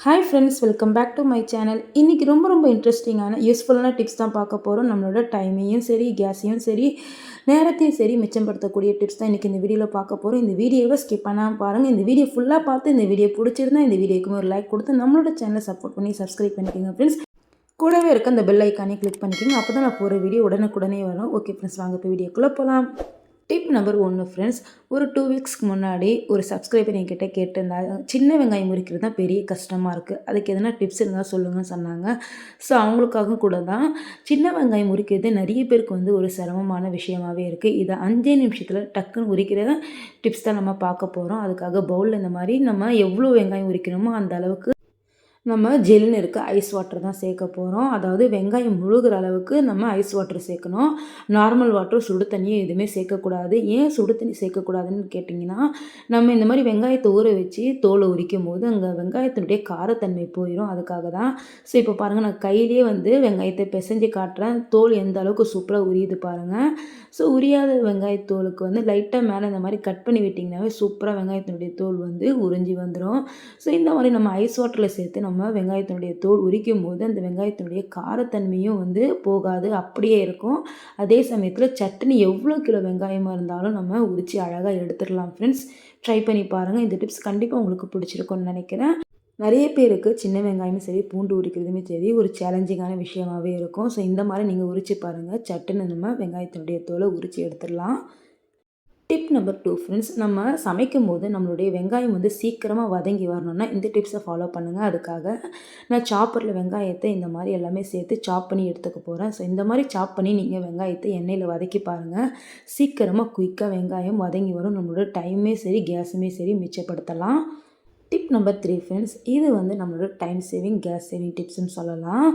Hi friends welcome back to my channel இன்றைக்கி ரொம்ப ரொம்ப இன்ட்ரெஸ்டிங்கான யூஸ்ஃபுல்லான டிப்ஸ் தான் பார்க்க போகிறோம் நம்மளோட டைமையும் சரி கேஸையும் சரி நேரத்தையும் சரி மிச்சப்படுத்தக்கூடிய டிப்ஸ் தான் இன்றைக்கி இந்த வீடியோவில் பார்க்க போகிறோம் இந்த வீடியோவை ஸ்கிப் பண்ணாமல் பாருங்கள் இந்த வீடியோ ஃபுல்லாக பார்த்து இந்த வீடியோ பிடிச்சிருந்தா இந்த வீடியோக்கு ஒரு லைக் கொடுத்து நம்மளோட சேனலை சப்போர்ட் பண்ணி சப்ஸ்கிரைப் பண்ணிக்கோங்க ஃப்ரெண்ட்ஸ் கூடவே இருக்க அந்த பெல் ஐக்கானே கிளிக் பண்ணிக்கோங்க. அப்போ தான் நான் போகிற வீடியோ உடனுக்குடனே வரும். ஓகே ஃப்ரெண்ட்ஸ் வாங்க இப்போ வீடியோக்குள்ளே போகலாம் டிப் நம்பர் ஒன்று ஃப்ரெண்ட்ஸ் ஒரு டூ வீக்ஸ்க்கு முன்னாடி ஒரு சப்ஸ்கிரைபர் என்கிட்ட கேட்டிருந்தாங்க சின்ன வெங்காயம் முறிக்கிறது தான் பெரிய கஷ்டமாக இருக்குது அதுக்கு எதனா டிப்ஸ் இருந்தால் சொல்லுங்கன்னு சொன்னாங்க. ஸோ அவங்களுக்காக கூட தான் சின்ன வெங்காயம் முறிக்கிறது நிறைய பேருக்கு வந்து ஒரு சிரமமான விஷயமாகவே இருக்குது இதை அஞ்சே நிமிஷத்தில் டக்குன்னு உரிக்கிறத டிப்ஸ் தான் நம்ம பார்க்க போகிறோம் அதுக்காக பவுலில் இந்த மாதிரி நம்ம எவ்வளோ வெங்காயம் உரிக்கணுமோ அந்த அளவுக்கு நம்ம ஜெல்னு இருக்க ஐஸ் வாட்டர் தான் சேர்க்க போகிறோம் அதாவது வெங்காயம் முழுகிற அளவுக்கு நம்ம ஐஸ் வாட்டர் சேர்க்கணும். நார்மல் வாட்டர் சுடு தண்ணியை எதுவுமே சேர்க்கக்கூடாது. ஏன் சுடு தண்ணி சேர்க்கக்கூடாதுன்னு கேட்டிங்கன்னா நம்ம இந்த மாதிரி வெங்காயத்தை ஊற வச்சு தோலை உரிக்கும் போது அங்கே வெங்காயத்தினுடைய காரத்தன்மை போயிடும் அதுக்காக தான். ஸோ இப்போ பாருங்கள் நான் கையிலேயே வந்து வெங்காயத்தை பிசைஞ்சு காட்டுறேன். தோல் எந்த அளவுக்கு சூப்பராக உரியுது பாருங்கள் ஸோ உரியாத வெங்காயத்தோலுக்கு வந்து லைட்டாக மேலே இந்த மாதிரி கட் பண்ணி விட்டிங்கனாவே சூப்பராக வெங்காயத்தினுடைய தோல் வந்து உறிஞ்சி வந்துடும் ஸோ இந்த மாதிரி நம்ம ஐஸ் வாட்டரில் சேர்த்து நம்ம நம்ம வெங்காயத்தினுடைய தோல் உரிக்கும் போது அந்த வெங்காயத்தினுடைய காரத்தன்மையும் வந்து போகாது அப்படியே இருக்கும். அதே சமயத்தில் சட்னி எவ்வளோ கிலோ வெங்காயமாக இருந்தாலும் நம்ம உரித்து அழகாக எடுத்துடலாம் ஃப்ரெண்ட்ஸ் ட்ரை பண்ணி பாருங்கள் இந்த டிப்ஸ் கண்டிப்பாக உங்களுக்கு பிடிச்சிருக்கும்னு நினைக்கிறேன். நிறைய பேருக்கு சின்ன வெங்காயமும் சரி பூண்டு உரிக்கிறதுமே சரி ஒரு சேலஞ்சிங்கான விஷயமாகவே இருக்கும். ஸோ இந்த மாதிரி நீங்கள் உரித்து பாருங்கள் சட்டுன்னு நம்ம வெங்காயத்தினுடைய தோலை உரித்து எடுத்துடலாம். டிப் நம்பர் டூ ஃப்ரெண்ட்ஸ் நம்ம சமைக்கும் போது நம்மளுடைய வெங்காயம் வந்து சீக்கிரமாக வதங்கி வரணும்னா இந்த டிப்ஸை ஃபாலோ பண்ணுங்கள் அதுக்காக நான் சாப்பரில் வெங்காயத்தை இந்த மாதிரி எல்லாமே சேர்த்து சாப் பண்ணி எடுத்துக்க போகிறேன் ஸோ இந்த மாதிரி சாப் பண்ணி நீங்கள் வெங்காயத்தை எண்ணெயில் வதக்கி பாருங்கள் சீக்கிரமாக குயிக்காக வெங்காயம் வதங்கி வரும். நம்மளோட டைமே சரி கேஸுமே சரி மிச்சப்படுத்தலாம். டிப் நம்பர் த்ரீ ஃப்ரெண்ட்ஸ் இது வந்து நம்மளோட டைம் சேவிங் கேஸ் சேவிங் டிப்ஸ்னு சொல்லலாம்.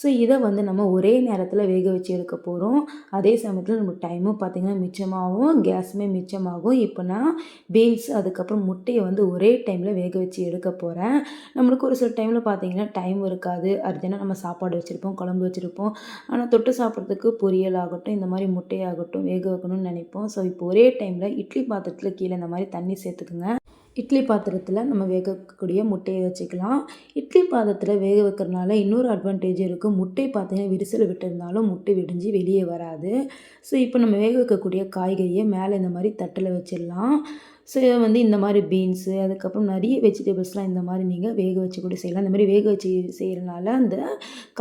ஸோ இதை வந்து நம்ம ஒரே நேரத்தில் வேக வச்சு எடுக்க போகிறோம் அதே சமயத்தில் நம்ம டைமும் பார்த்திங்கன்னா மிச்சமாகும். கேஸுமே மிச்சமாகும். இப்போ நான் பீன்ஸ் அதுக்கப்புறம் முட்டையை வந்து ஒரே டைமில் வேக வச்சு எடுக்க போகிறேன் நம்மளுக்கு ஒரு சில டைமில் பார்த்திங்கன்னா டைம் இருக்காது. அர்ஜென்ட்டாக நம்ம சாப்பாடு வச்சுருப்போம் குழம்பு வச்சுருப்போம். ஆனால் தொட்டு சாப்பிட்றதுக்கு பொரியல் ஆகட்டும் இந்த மாதிரி முட்டையாகட்டும் வேக வைக்கணும்னு நினைப்போம். ஸோ இப்போ ஒரே டைமில் இட்லி பாத்திரத்தில் கீழே இந்த மாதிரி தண்ணி சேர்த்துக்குங்க. இட்லி பாத்திரத்தில் நம்ம வேக வைக்கக்கூடிய முட்டையை வச்சுக்கலாம். இட்லி பாத்திரத்தில் வேக வைக்கிறதுனால இன்னொரு அட்வான்டேஜ் இருக்குது முட்டை பார்த்தீங்கன்னா விரிசல் விட்டுருந்தாலும் முட்டை விடிஞ்சு வெளியே வராது. ஸோ இப்போ நம்ம வேக வைக்கக்கூடிய காய்கறியை மேலே இந்த மாதிரி தட்டில் வச்சிடலாம். ஸோ வந்து இந்த மாதிரி பீன்ஸு அதுக்கப்புறம் நிறைய வெஜிடபிள்ஸ்லாம் இந்த மாதிரி நீங்கள் வேக வச்சு கூட செய்யலாம். இந்த மாதிரி வேக வச்சு செய்கிறனால அந்த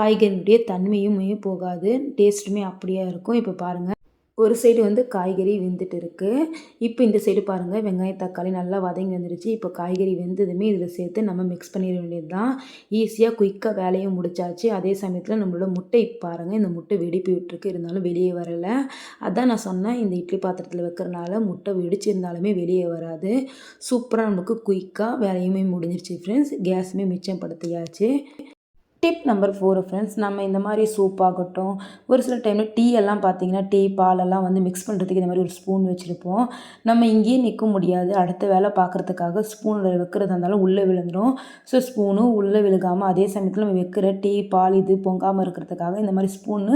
காய்கறியுடைய தன்மையும் போகாது. டேஸ்ட்டுமே அப்படியே இருக்கும். இப்போ பாருங்கள் ஒரு சைடு வந்து காய்கறி வெந்துட்டு இருக்குது இப்போ இந்த சைடு பாருங்கள் வெங்காயம் தக்காளி நல்லா வதங்கி வந்துடுச்சு இப்போ காய்கறி வெந்ததுமே இதில் சேர்த்து நம்ம மிக்ஸ் பண்ணிட வேண்டியது தான் ஈஸியாக குயிக்காக வேலையும் முடிச்சாச்சு. அதே சமயத்தில் நம்மளோட முட்டை பாருங்கள் இந்த முட்டை வெடிப்பு விட்டுருக்கு. இருந்தாலும் வெளியே வரலை. அதான் நான் சொன்னேன் இந்த இட்லி பாத்திரத்தில் வைக்கிறனால முட்டை வெடிச்சிருந்தாலுமே வெளியே வராது. சூப்பராக நமக்கு குயிக்காக வேலையுமே முடிஞ்சிருச்சு ஃப்ரெண்ட்ஸ் கேஸுமே மிச்சம் படுத்தியாச்சு டிப் நம்பர் ஃபோர் ஃப்ரெண்ட்ஸ் நம்ம இந்த மாதிரி சூப் ஆகட்டும் ஒரு சில டைமில் டீ எல்லாம் பார்த்தீங்கன்னா டீ பாலெல்லாம் வந்து மிக்ஸ் பண்ணுறதுக்கு இந்த மாதிரி ஒரு ஸ்பூன் வச்சுருப்போம். நம்ம இங்கேயே நிற்க முடியாது. அடுத்த வேலை பார்க்குறதுக்காக ஸ்பூனில் வைக்கிறதா இருந்தாலும் உள்ளே விழுந்துடும் ஸோ ஸ்பூனும் உள்ளே விழுகாமல் அதே சமயத்தில் நம்ம வைக்கிற டீ பால் இது பொங்காமல் இருக்கிறதுக்காக இந்த மாதிரி ஸ்பூனு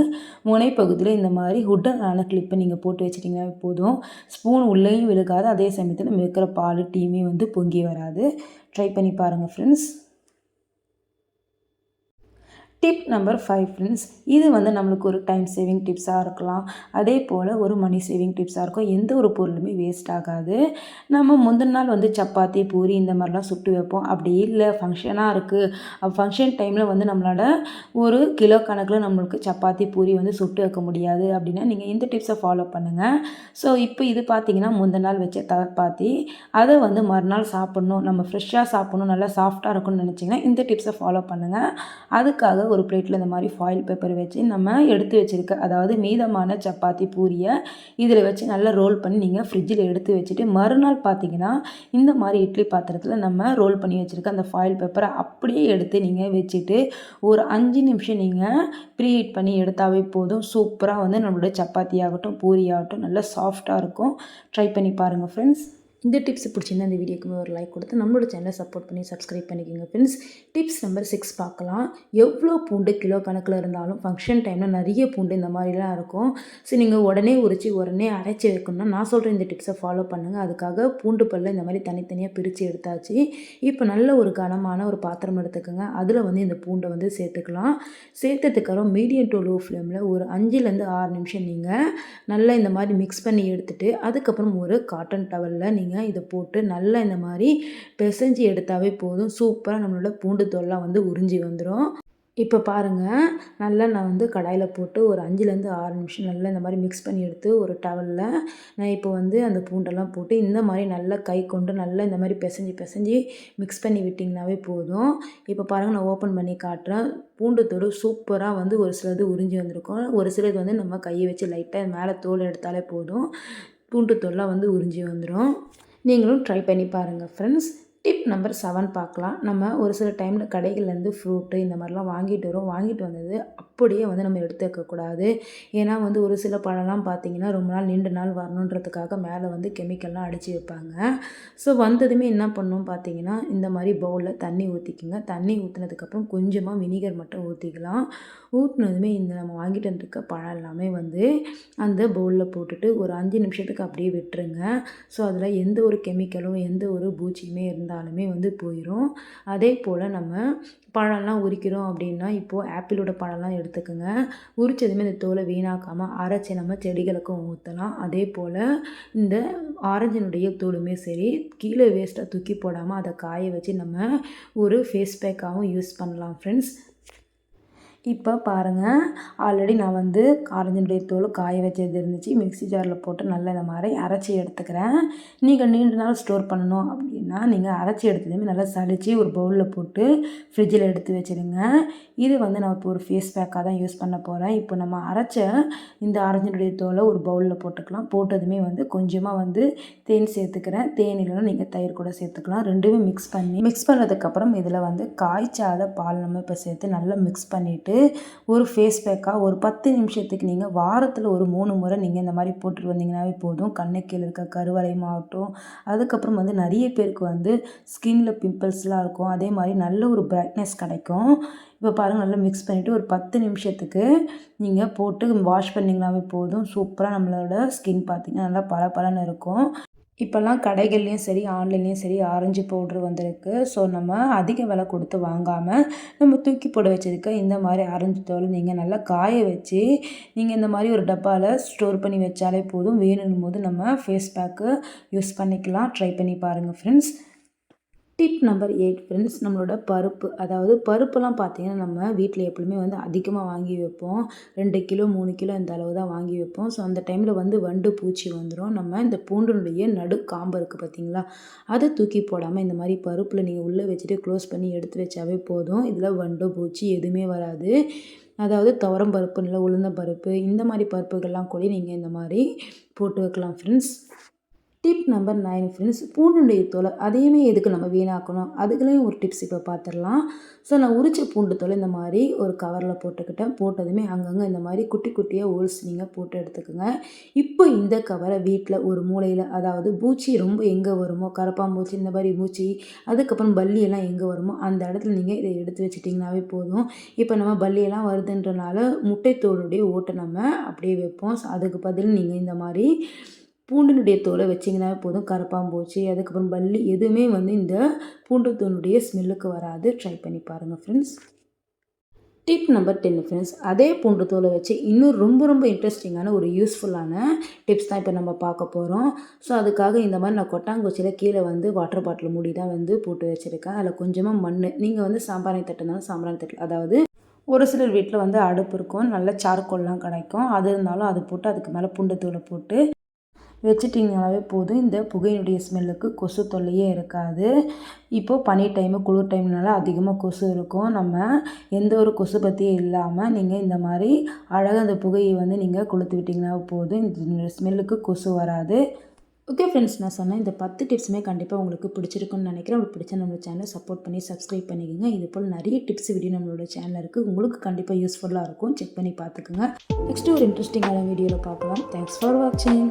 முனைப்பகுதியில் இந்த மாதிரி ஹுட்டனான கிளிப்பை நீங்கள் போட்டு வச்சிட்டிங்கன்னா போதும். ஸ்பூன் உள்ளேயும் விழுகாது. அதே சமயத்தில் நம்ம வைக்கிற பால் டீயுமே வந்து பொங்கி வராது. ட்ரை பண்ணி பாருங்கள் friends tip number five friends இது வந்து நம்மளுக்கு ஒரு டைம் சேவிங் டிப்ஸாக இருக்கலாம். அதே போல் ஒரு மணி சேவிங் டிப்ஸாக இருக்கும். எந்த ஒரு பொருளுமே வேஸ்ட் ஆகாது. நம்ம முந்தின நாள் வந்து சப்பாத்தி பூரி இந்த மாதிரிலாம் சுட்டு வைப்போம். அப்படி இல்லை ஃபங்க்ஷனாக இருக்குது ஃபங்க்ஷன் டைமில் வந்து நம்மளோட ஒரு கிலோ கணக்கில் நம்மளுக்கு சப்பாத்தி பூரி வந்து சுட்டு வைக்க முடியாது அப்படின்னா நீங்கள் இந்த டிப்ஸை ஃபாலோ பண்ணுங்கள் ஸோ இப்போ இது பார்த்தீங்கன்னா முந்தின நாள் வச்ச சப்பாத்தி. அதை வந்து மறுநாள் சாப்பிட்ணும். நம்ம ஃப்ரெஷ்ஷாக சாப்பிட்ணும். நல்லா சாஃப்டாக இருக்கும்னு நினச்சிங்கன்னா இந்த டிப்ஸை ஃபாலோ பண்ணுங்கள் அதுக்காக ஒரு பிளேட்டில் இந்த மாதிரி ஃபாயில் பேப்பர் வச்சு நம்ம எடுத்து வச்சுருக்க அதாவது மீதமான சப்பாத்தி பூரியை இதில் வச்சு நல்லா ரோல் பண்ணி நீங்கள் ஃப்ரிட்ஜில் எடுத்து வச்சுட்டு மறுநாள் பார்த்தீங்கன்னா இந்த மாதிரி இட்லி பாத்திரத்தில் நம்ம ரோல் பண்ணி வச்சுருக்க அந்த ஃபாயில் பேப்பரை அப்படியே எடுத்து நீங்கள் வச்சுட்டு ஒரு அஞ்சு நிமிஷம் நீங்கள் ப்ரீஹீட் பண்ணி எடுத்தாவே போதும். சூப்பராக வந்து நம்மளோட சப்பாத்தி ஆகட்டும் பூரி ஆகட்டும் நல்லா சாஃப்டாக இருக்கும். ட்ரை பண்ணி பாருங்கள் ஃப்ரெண்ட்ஸ் இந்த டிப்ஸ் பிடிச்சிருந்தா இந்த வீடியோக்குமே ஒரு லைக் கொடுத்து நம்மளோட சேனலை சப்போர்ட் பண்ணி சப்ஸ்கிரைப் பண்ணிக்கோங்க ஃப்ரெண்ட்ஸ் டிப்ஸ் நம்பர் சிக்ஸ் பார்க்கலாம். எவ்வளோ பூண்டு கிலோ கணக்கில் இருந்தாலும் ஃபங்க்ஷன் டைமில் நிறைய பூண்டு இந்த மாதிரிலாம் இருக்கும். ஸோ நீங்கள் உடனே உரித்து உடனே அரைச்சி வைக்கணும்னா நான் சொல்கிற இந்த டிப்ஸை ஃபாலோ பண்ணுங்கள் அதுக்காக பூண்டு பல்ல இந்த மாதிரி தனித்தனியாக பிரித்து எடுத்தாச்சு. இப்போ நல்ல ஒரு கனமான ஒரு பாத்திரம் எடுத்துக்கோங்க. அதில் வந்து இந்த பூண்டை வந்து சேர்த்துக்கலாம். சேர்த்ததுக்கப்புறம் மீடியம் டு லோ ஃப்ளேமில் ஒரு அஞ்சுலேருந்து ஆறு நிமிஷம் நீங்கள் நல்லா இந்த மாதிரி மிக்ஸ் பண்ணி எடுத்துகிட்டு அதுக்கப்புறம் ஒரு காட்டன் டவலில் நீங்கள் இதை போட்டு நல்லா இந்த மாதிரி பிசைஞ்சு எடுத்தாவே போதும். சூப்பராக நம்மளோட பூண்டு தோல்லாம் வந்து உறிஞ்சி வந்துடும் இப்போ பாருங்கள் நல்லா நான் வந்து கடாயில் போட்டு ஒரு அஞ்சுலேருந்து ஆறு நிமிஷம் நல்லா இந்த மாதிரி மிக்ஸ் பண்ணி எடுத்து ஒரு டவலில் நான் இப்போ வந்து அந்த பூண்டெல்லாம் போட்டு இந்த மாதிரி நல்லா கை கொண்டு நல்லா இந்த மாதிரி பிசைஞ்சு பிசைஞ்சு மிக்ஸ் பண்ணி விட்டிங்கனாவே போதும். இப்போ பாருங்கள் நான் ஓப்பன் பண்ணி காட்டுறேன். பூண்டு தோடு சூப்பராக வந்து ஒரு சிலது உறிஞ்சி வந்திருக்கும். ஒரு சிலது வந்து நம்ம கையை வச்சு லைட்டாக மேலே தோல் எடுத்தாலே போதும். பூண்டு தோல்லாம் வந்து உறிஞ்சி வந்துடும் நீங்களும் ட்ரை பண்ணி பாருங்கள் ஃப்ரெண்ட்ஸ் டிப் நம்பர் செவன் பார்க்கலாம். நம்ம ஒரு சில டைமில் கடைகள்லேருந்து ஃப்ரூட்டு இந்த மாதிரிலாம் வாங்கிட்டு வரோம் வாங்கிட்டு வந்தது அப்படியே வந்து நம்ம எடுத்து வைக்கக்கூடாது ஏன்னா வந்து ஒரு சில பழம்லாம் பார்த்திங்கன்னா ரொம்ப நாள் நீண்ட நாள் வரணுன்றதுக்காக மேலே வந்து கெமிக்கல்லாம் அடித்து வைப்பாங்க. ஸோ வந்ததுமே என்ன பண்ணோம் பார்த்தீங்கன்னா இந்த மாதிரி பவுலில் தண்ணி ஊற்றிக்கிங்க தண்ணி ஊற்றினதுக்கப்புறம் கொஞ்சமாக வினிகர் மட்டும் ஊற்றிக்கலாம் ஊற்றினதுமே இந்த நம்ம வாங்கிட்டு வந்துருக்க பழம் எல்லாமே வந்து அந்த பவுலில் போட்டுட்டு ஒரு அஞ்சு நிமிஷத்துக்கு அப்படியே விட்டுருங்க. ஸோ அதில் எந்த ஒரு கெமிக்கலும் எந்த ஒரு பூச்சியுமே இருந்தால் இருந்தாலுமே வந்து போயிடும் அதே போல் நம்ம பழம்லாம் உரிக்கிறோம் அப்படின்னா இப்போது ஆப்பிளோட பழம்லாம் எடுத்துக்கோங்க. உரித்ததுமே இந்த தோலை வீணாக்காமல் அரைச்சி நம்ம செடிகளுக்கும் ஊற்றலாம் அதே போல் இந்த ஆரஞ்சினுடைய தோலுமே சரி கீழே வேஸ்ட்டாக தூக்கி போடாமல் அதை காய வச்சு நம்ம ஒரு ஃபேஸ் பேக்காகவும் யூஸ் பண்ணலாம் ஃப்ரெண்ட்ஸ் இப்போ பாருங்கள் ஆல்ரெடி நான் வந்து ஆரஞ்சினுடைய தோல் காய வச்சது இருந்துச்சு. மிக்ஸி ஜாரில் போட்டு நல்லா இந்த மாதிரி அரைச்சி எடுத்துக்கிறேன். நீங்கள் நீண்ட நாள் ஸ்டோர் பண்ணணும் அப்படின்னா நீங்கள் அரைச்சி எடுத்ததுமே நல்லா சளிச்சு ஒரு பவுலில் போட்டு ஃப்ரிட்ஜில் எடுத்து வச்சுருங்க. இது வந்து நான் இப்போ ஒரு ஃபேஸ் பேக்காக தான் யூஸ் பண்ண போகிறேன் இப்போ நம்ம அரைச்ச இந்த ஆரஞ்சினுடைய தோலை ஒரு பவுலில் போட்டுக்கலாம். போட்டதுமே வந்து கொஞ்சமாக வந்து தேன் சேர்த்துக்கிறேன். தேன் இல்லைன்னா நீங்கள் தயிர் கூட சேர்த்துக்கலாம். ரெண்டுமே மிக்ஸ் பண்ணி மிக்ஸ் பண்ணதுக்கப்புறம் இதில் வந்து காய்ச்சாத பால் நம்ம இப்போ சேர்த்து நல்லா மிக்ஸ் பண்ணிவிட்டு ஒரு ஃபேஸ் பேக்காக ஒரு பத்து நிமிஷத்துக்கு நீங்கள் வாரத்தில் ஒரு மூணு முறை நீங்கள் இந்த மாதிரி போட்டுட்டு வந்தீங்கன்னாவே போதும். கண்ணு கீழே இருக்க கருவளையமாகட்டும் அதுக்கப்புறம் வந்து நிறைய பேருக்கு வந்து ஸ்கின்ல பிம்பிள்ஸ்லாம் இருக்கும். அதே மாதிரி நல்ல ஒரு பிரைட்னஸ் கிடைக்கும். இப்போ பாருங்கள் நல்லா மிக்ஸ் பண்ணிவிட்டு ஒரு பத்து நிமிஷத்துக்கு நீங்கள் போட்டு வாஷ் பண்ணிங்கனாவே போதும். சூப்பராக நம்மளோட ஸ்கின் பார்த்திங்கன்னா நல்லா பளபளன்னு இருக்கும். இப்போல்லாம் கடைகள்லேயும் சரி ஆன்லைன்லேயும் சரி ஆரஞ்சு பவுட்ரு வந்திருக்கு. ஸோ நம்ம அதிக விலை கொடுத்து வாங்காமல் நம்ம தூக்கி போட வச்சதுக்கு இந்த மாதிரி ஆரஞ்சு தோல் நீங்கள் நல்லா காய வச்சு நீங்கள் இந்த மாதிரி ஒரு டப்பாவில் ஸ்டோர் பண்ணி வச்சாலே போதும். வேணும் போது நம்ம ஃபேஸ் பேக்கு யூஸ் பண்ணிக்கலாம். ட்ரை பண்ணி பாருங்கள் friends tip number eight friends நம்மளோட பருப்பு. அதாவது பருப்புலாம் பார்த்திங்கன்னா நம்ம வீட்டில் எப்பவுமே வந்து அதிகமாக வாங்கி வைப்போம். ரெண்டு கிலோ மூணு கிலோ இந்த அளவு தான் வாங்கி வைப்போம். ஸோ அந்த டைமில் வந்து வண்டு பூச்சி வந்துடும் நம்ம இந்த பூண்டினுடைய நடு காம்பு இருக்குது பார்த்திங்களா? அதை தூக்கி போடாமல் இந்த மாதிரி பருப்பில் நீங்கள் உள்ளே வச்சுட்டு க்ளோஸ் பண்ணி எடுத்து வச்சாவே போதும். இதில் வண்டு பூச்சி எதுவுமே வராது. அதாவது துவரம் பருப்பு இல்லை உளுந்த பருப்பு இந்த மாதிரி பருப்புகள்லாம் கூட நீங்கள் இந்த மாதிரி போட்டு வைக்கலாம் friends tip number nine friends பூண்டுடைய தோலை அதையுமே எதுக்கு நம்ம வீணாக்கணும்? அதுக்குலேயும் ஒரு டிப்ஸ் இப்போ பார்த்துடலாம் ஸோ நான் உரிச்ச பூண்டு தோலை இந்த மாதிரி ஒரு கவரில் போட்டுக்கிட்டேன். போட்டதுமே அங்கங்கே இந்த மாதிரி குட்டி குட்டியாக ஹோல்ஸ் நீங்கள் போட்டு எடுத்துக்கோங்க. இப்போ இந்த கவரை வீட்டில் ஒரு மூலையில் அதாவது பூச்சி ரொம்ப எங்கே வருமோ கரப்பாம்பூச்சி இந்த மாதிரி பூச்சி அதுக்கப்புறம் பல்லியெல்லாம் எங்கே வருமோ அந்த இடத்துல நீங்கள் இதை எடுத்து வச்சிட்டிங்கனாவே போதும். இப்போ நம்ம பல்லியெல்லாம் வருதுன்றனால முட்டைத்தோளுடைய ஓட்டை நம்ம அப்படியே வைப்போம். ஸோ அதுக்கு பதில் நீங்கள் இந்த மாதிரி பூண்டினுடைய தோலை வச்சிங்கன்னா போதும் கரப்பாம்பூச்சி அதுக்கப்புறம் பல்லி எதுவுமே வந்து இந்த பூண்டு தோலுடைய ஸ்மெல்லுக்கு வராது. ட்ரை பண்ணி பாருங்கள் friends tip number ten friends அதே பூண்டு தோலை வச்சு இன்னும் ரொம்ப ரொம்ப இன்ட்ரெஸ்டிங்கான ஒரு யூஸ்ஃபுல்லான டிப்ஸ் தான் இப்போ நம்ம பார்க்க போகிறோம் ஸோ அதுக்காக இந்த மாதிரி நான் கொட்டாங்குச்சியில் கீழே வந்து வாட்டர் பாட்டில் மூடி தான் வந்து போட்டு வச்சுருக்கேன். அதில் கொஞ்சமாக மண் நீங்கள் வந்து சாம்பாரை தட்டுனாலும் சாம்பிராணி தட்டு அதாவது ஒரு சிலர் வீட்டில் வந்து அடுப்பு இருக்கும். நல்ல சார்கோல்லாம் கிடைக்கும். அது இருந்தாலும் அது போட்டு அதுக்கு மேலே பூண்டு தூளை போட்டு வச்சுட்டிங்கனாவே போதும். இந்த புகையினுடைய ஸ்மெல்லுக்கு கொசு தொல்லையே இருக்காது. இப்போது பனி டைமு குளிர் டைம்னால அதிகமாக கொசு இருக்கும். நம்ம எந்த ஒரு கொசு பற்றியும் இல்லாமல் நீங்கள் இந்த மாதிரி அழகாக அந்த புகையை வந்து நீங்கள் கொளுத்து விட்டிங்கன்னா போதும். இந்த ஸ்மெல்லுக்கு கொசு வராது. ஓகே ஃப்ரெண்ட்ஸ் நான் சொன்னேன் இந்த பத்து டிப்ஸுமே கண்டிப்பாக உங்களுக்கு பிடிச்சிருக்குன்னு நினைக்கிறேன். உங்களுக்கு பிடிச்ச நம்மளோட சேனலை சப்போர்ட் பண்ணி சப்ஸ்கிரைப் பண்ணிக்கோங்க. இது போல் நிறைய டிப்ஸ் வீடியோ நம்மளோட சேனல் இருக்குது உங்களுக்கு கண்டிப்பாக யூஸ்ஃபுல்லாக இருக்கும். செக் பண்ணி பார்த்துக்குங்க. நெக்ஸ்ட்டு ஒரு இன்ட்ரெஸ்டிங்கான வீடியோவில் பார்க்கலாம். தேங்க்ஸ் ஃபார் வாட்சிங்